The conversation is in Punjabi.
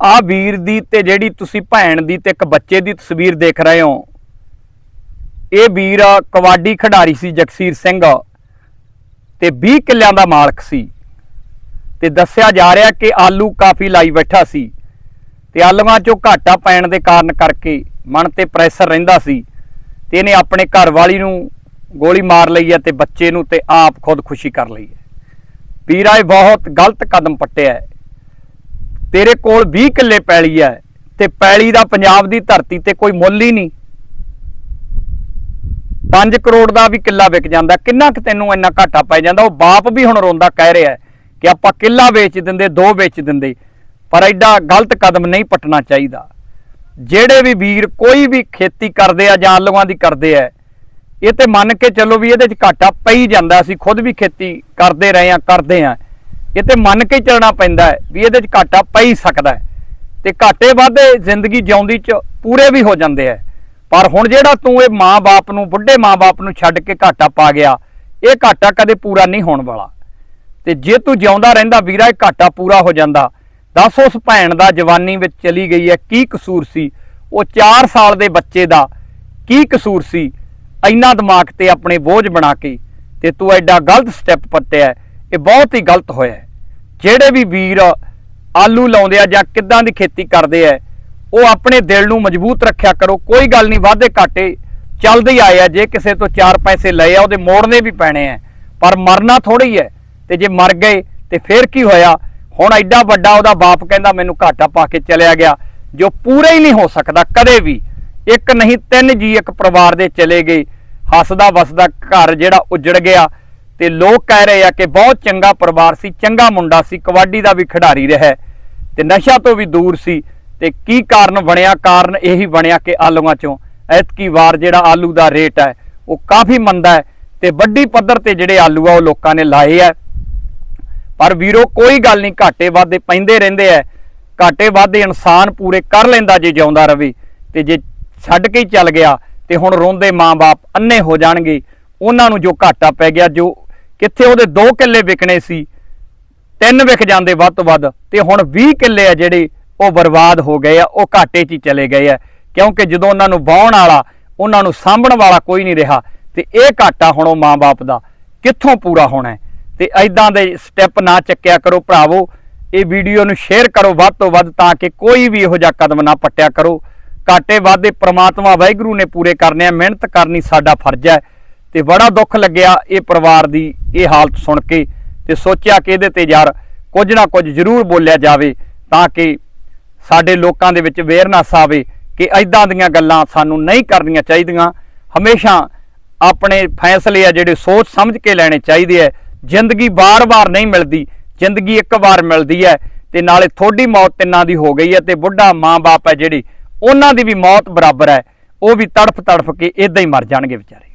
ਆ ਵੀਰ ਦੀ ਤੇ ਜਿਹੜੀ ਤੁਸੀਂ ਭੈਣ ਦੀ ਤੇ ਇੱਕ ਬੱਚੇ ਦੀ ਤਸਵੀਰ ਦੇਖ ਰਹੇ ਹੋ, ਇਹ ਵੀਰ ਕਬੱਡੀ ਖਿਡਾਰੀ ਸੀ ਜਗਸੀਰ ਸਿੰਘ ਤੇ 20 ਕਿੱਲਿਆਂ ਦਾ ਮਾਲਕ ਸੀ। ਤੇ ਦੱਸਿਆ ਜਾ ਰਿਹਾ ਕਿ ਆਲੂ ਕਾਫੀ ਲਾਈ ਬੈਠਾ ਸੀ ਤੇ ਆਲੂਆਂ ਚੋਂ ਘਾਟਾ ਪੈਣ ਦੇ ਕਾਰਨ ਕਰਕੇ ਮਨ ਤੇ ਪ੍ਰੈਸ਼ਰ ਰਹਿੰਦਾ ਸੀ ਤੇ ਇਹਨੇ ਆਪਣੇ ਘਰ ਵਾਲੀ ਨੂੰ ਗੋਲੀ ਮਾਰ ਲਈ ਹੈ ਤੇ ਬੱਚੇ ਨੂੰ ਤੇ ਆਪ ਖੁਦਕੁਸ਼ੀ ਕਰ ਲਈ ਹੈ। ਵੀਰਾ ਇਹ ਬਹੁਤ ਗਲਤ ਕਦਮ ਪੱਟਿਆ ਹੈ। ਤੇਰੇ ਕੋਲ 20 ਕਿੱਲੇ ਪੈਲੀ ਹੈ ਤੇ ਪੈਲੀ ਦਾ ਪੰਜਾਬ ਦੀ ਧਰਤੀ ਤੇ ਕੋਈ ਮੁੱਲ ਹੀ ਨਹੀਂ। 5 ਕਰੋੜ ਦਾ ਵੀ ਕਿੱਲਾ ਵਿਕ ਜਾਂਦਾ, ਕਿੰਨਾ ਕਿ ਤੈਨੂੰ ਇੰਨਾ ਘਾਟਾ ਪੈ ਜਾਂਦਾ? ਉਹ ਬਾਪ ਵੀ ਹੁਣ ਰੋਂਦਾ ਕਹਿ ਰਿਹਾ ਕਿ ਆਪਾਂ ਕਿੱਲਾ ਵੇਚ ਦਿੰਦੇ, ਦੋ ਵੇਚ ਦਿੰਦੇ। ਪਰ ਐਡਾ ਗਲਤ ਕਦਮ ਨਹੀਂ ਪਟਣਾ ਚਾਹੀਦਾ। ਜਿਹੜੇ ਵੀ ਵੀਰ ਕੋਈ ਵੀ ਖੇਤੀ ਕਰਦੇ ਆ ਜਾਂ ਆਲੂਆਂ ਦੀ ਕਰਦੇ ਆ, ਇਹ ਤੇ ਮੰਨ ਕੇ ਚੱਲੋ ਵੀ ਇਹਦੇ ਚ ਘਾਟਾ ਪਈ ਜਾਂਦਾ, ਅਸੀਂ ਖੁਦ ਵੀ ਖੇਤੀ ਕਰਦੇ ਰਹੇ ਆ, ਕਰਦੇ ਆ। ਇਹ ਤੇ ਮੰਨ ਕੇ ਚੱਲਣਾ ਪੈਂਦਾ ਹੈ ਵੀ ਇਹਦੇ ਚ ਘਾਟਾ ਪਈ ਸਕਦਾ ਹੈ। ਤੇ ਘਾਟੇ ਵਾਧੇ ਜ਼ਿੰਦਗੀ ਜਿਉਂਦੀ ਚ ਪੂਰੇ ਵੀ ਹੋ ਜਾਂਦੇ ਆ। ਪਰ ਹੁਣ ਜਿਹੜਾ ਤੂੰ ਇਹ ਮਾਂ-ਬਾਪ ਨੂੰ, ਬੁੱਢੇ ਮਾਂ-ਬਾਪ ਨੂੰ ਛੱਡ ਕੇ ਘਾਟਾ ਪਾ ਗਿਆ, ਇਹ ਘਾਟਾ ਕਦੇ ਪੂਰਾ ਨਹੀਂ ਹੋਣ ਵਾਲਾ। ਤੇ ਜੇ ਤੂੰ ਜਿਉਂਦਾ ਰਹਿੰਦਾ ਵੀਰਾ, ਇਹ ਘਾਟਾ ਪੂਰਾ ਹੋ ਜਾਂਦਾ। ਦੱਸ ਉਸ ਭੈਣ ਦਾ ਜਵਾਨੀ ਵਿੱਚ ਚਲੀ ਗਈ ਹੈ, ਕੀ ਕਸੂਰ ਸੀ? ਉਹ 4 ਸਾਲ ਦੇ ਬੱਚੇ ਦਾ ਕੀ ਕਸੂਰ ਸੀ? ਇੰਨਾ ਦਿਮਾਗ ਤੇ ਆਪਣੇ ਬੋਝ ਬਣਾ ਕੇ ਤੇ ਤੂੰ ਐਡਾ ਗਲਤ ਸਟੈਪ ਪੱਟਿਆ ਇਹ ਬਹੁਤ ਹੀ ਗਲਤ ਹੋਇਆ ਹੈ। ਜਿਹੜੇ ਵੀ ਵੀਰ ਆਲੂ ਲਾਉਂਦੇ ਆ ਜਾਂ ਕਿੱਦਾਂ ਦੀ ਖੇਤੀ ਕਰਦੇ ਆ, ਉਹ ਆਪਣੇ ਦਿਲ ਨੂੰ ਮਜ਼ਬੂਤ ਰੱਖਿਆ ਕਰੋ, ਕੋਈ ਗੱਲ ਨਹੀਂ, ਵਾਧੇ ਘਾਟੇ ਚੱਲਦੇ ਹੀ ਆਏ ਆ। ਜੇ ਕਿਸੇ ਤੋਂ ਚਾਰ ਪੈਸੇ ਲਏ ਆ, ਉਹਦੇ ਮੋੜਨੇ ਵੀ ਪੈਣੇ ਆ। ਪਰ ਮਰਨਾ ਥੋੜੀ ਹੈ ਤੇ ਜੇ ਮਰ ਗਏ ਤੇ ਫੇਰ ਕੀ ਹੋਇਆ? ਹੁਣ ਐਡਾ ਵੱਡਾ ਉਹਦਾ ਬਾਪ ਕਹਿੰਦਾ, ਮੈਨੂੰ ਘਾਟਾ ਪਾ ਕੇ ਚਲਿਆ ਗਿਆ। ਜੋ ਪੂਰਾ ਹੀ ਨਹੀਂ ਹੋ ਸਕਦਾ, ਕਦੇ ਵੀ। ਇੱਕ ਨਹੀਂ, ਤਿੰਨ ਜੀ ਇੱਕ ਪਰਿਵਾਰ ਦੇ ਚਲੇ ਗਏ। ਹੱਸਦਾ ਵਸਦਾ ਘਰ ਜਿਹੜਾ ਉਜੜ ਗਿਆ। ਤੇ ਲੋਕ ਕਹਿ ਰਹੇ ਆ ਕਿ ਬਹੁਤ ਚੰਗਾ ਪਰਿਵਾਰ ਸੀ, ਚੰਗਾ ਮੁੰਡਾ ਸੀ, ਕਬੱਡੀ ਦਾ ਵੀ ਖਿਡਾਰੀ ਰਿਹਾ ਤੇ ਨਸ਼ਾ ਤੋਂ ਵੀ ਦੂਰ ਸੀ। ਤੇ ਕੀ ਕਾਰਨ ਬਣਿਆ? ਕਾਰਨ ਇਹੀ ਬਣਿਆ ਕਿ ਆਲੂਆਂ ਚੋਂ ਐਤਕੀ ਵਾਰ ਜਿਹੜਾ ਆਲੂ ਦਾ ਰੇਟ ਹੈ, ਉਹ ਕਾਫੀ ਮੰਦਾ ਹੈ ਤੇ ਵੱਡੀ ਪੱਧਰ ਤੇ ਜਿਹੜੇ ਆਲੂ ਆ, ਉਹ ਲੋਕਾਂ ਨੇ ਲਾਏ ਆ। ਪਰ ਵੀਰੋ, ਕੋਈ ਗੱਲ ਨਹੀਂ, ਘਾਟੇ ਵਾਧੇ ਪੈਂਦੇ ਰਹਿੰਦੇ ਐ ਘਾਟੇ ਵਾਧੇ ਇਨਸਾਨ ਪੂਰੇ ਕਰ ਲੈਂਦਾ ਜੇ ਜਿਉਂਦਾ ਰਵੇ। ਤੇ ਜੇ ਛੱਡ ਕੇ ਹੀ ਚੱਲ ਗਿਆ, ਤੇ ਹੁਣ ਰੋਂਦੇ ਮਾਂ-ਬਾਪ ਅੰਨੇ ਹੋ ਜਾਣਗੇ। ਉਹਨਾਂ ਨੂੰ ਜੋ ਘਾਟਾ ਪੈ ਗਿਆ, ਜੋ ਕਿੱਥੇ ਉਹਦੇ 2 ਕਿੱਲੇ ਵਿਕਣੇ ਸੀ, ਤਿੰਨ ਵਿਕ ਜਾਂਦੇ ਵੱਧ ਤੋਂ ਵੱਧ, ਤੇ ਹੁਣ 20 ਕਿੱਲੇ ਆ ਜਿਹੜੇ ਉਹ ਬਰਬਾਦ ਹੋ ਗਏ ਆ, ਉਹ ਘਾਟੇ 'ਚ ਹੀ ਚਲੇ ਗਏ ਆ। ਕਿਉਂਕਿ ਜਦੋਂ ਉਹਨਾਂ ਨੂੰ ਵਾਹੁਣ ਵਾਲਾ, ਉਹਨਾਂ ਨੂੰ ਸਾਂਭਣ ਵਾਲਾ ਕੋਈ ਨਹੀਂ ਰਿਹਾ, ਤੇ ਇਹ ਘਾਟਾ ਹੁਣ ਉਹ ਮਾਂ-ਬਾਪ ਦਾ ਕਿੱਥੋਂ ਪੂਰਾ ਹੋਣਾ ਹੈ? ਤੇ ਐਦਾਂ ਦੇ ਸਟੈਪ ਨਾ ਚੱਕਿਆ ਕਰੋ ਭਰਾਵੋ, ਇਹ ਵੀਡੀਓ ਨੂੰ ਸ਼ੇਅਰ ਕਰੋ ਵੱਧ ਤੋਂ ਵੱਧ ਤਾਂ ਕਿ ਕੋਈ ਵੀ ਇਹੋ ਜਿਹਾ ਕਦਮ ਨਾ ਪੱਟਿਆ ਕਰੋ। ਘਾਟੇ ਵਾਧੇ ਪ੍ਰਮਾਤਮਾ ਵਾਹਿਗੁਰੂ ਨੇ ਪੂਰੇ ਕਰਨੇ ਆ, ਮਿਹਨਤ ਕਰਨੀ ਸਾਡਾ ਫਰਜ਼ ਹੈ। ਤੇ ਬੜਾ ਦੁੱਖ ਲੱਗਿਆ ਇਹ ਪਰਿਵਾਰ ਦੀ ਇਹ ਹਾਲਤ ਸੁਣ ਕੇ ਤੇ ਸੋਚਿਆ ਕਿ ਇਹਦੇ ਤੇ ਯਾਰ ਕੁਝ ਨਾ ਕੁਝ ਜ਼ਰੂਰ ਬੋਲਿਆ ਜਾਵੇ ਤਾਂ ਕਿ ਸਾਡੇ ਲੋਕਾਂ ਦੇ ਵਿੱਚ ਅਵੇਅਰਨੈਸ ਆਵੇ ਕਿ ਐਦਾਂ ਦੀਆਂ ਗੱਲਾਂ ਸਾਨੂੰ ਨਹੀਂ ਕਰਨੀਆਂ ਚਾਹੀਦੀਆਂ। ਹਮੇਸ਼ਾ ਆਪਣੇ ਫੈਸਲੇ ਆ ਜਿਹੜੇ ਸੋਚ ਸਮਝ ਕੇ ਲੈਣੇ ਚਾਹੀਦੇ ਐ ਜ਼ਿੰਦਗੀ ਬਾਰ-ਬਾਰ ਨਹੀਂ ਮਿਲਦੀ, ਜ਼ਿੰਦਗੀ ਇੱਕ ਵਾਰ ਮਿਲਦੀ ਹੈ ਤੇ ਨਾਲੇ ਥੋੜੀ ਮੌਤ ਤਿੰਨਾਂ ਦੀ ਹੋ ਗਈ ਹੈ ਤੇ ਬੁੱਢਾ ਮਾਂ-ਬਾਪ ਹੈ ਜਿਹੜੀ, ਉਹਨਾਂ ਦੀ ਵੀ ਮੌਤ ਬਰਾਬਰ ਹੈ ਉਹ ਵੀ ਤੜਫ ਤੜਫ ਕੇ ਇਦਾਂ ਹੀ ਮਰ ਜਾਣਗੇ ਵਿਚਾਰੇ।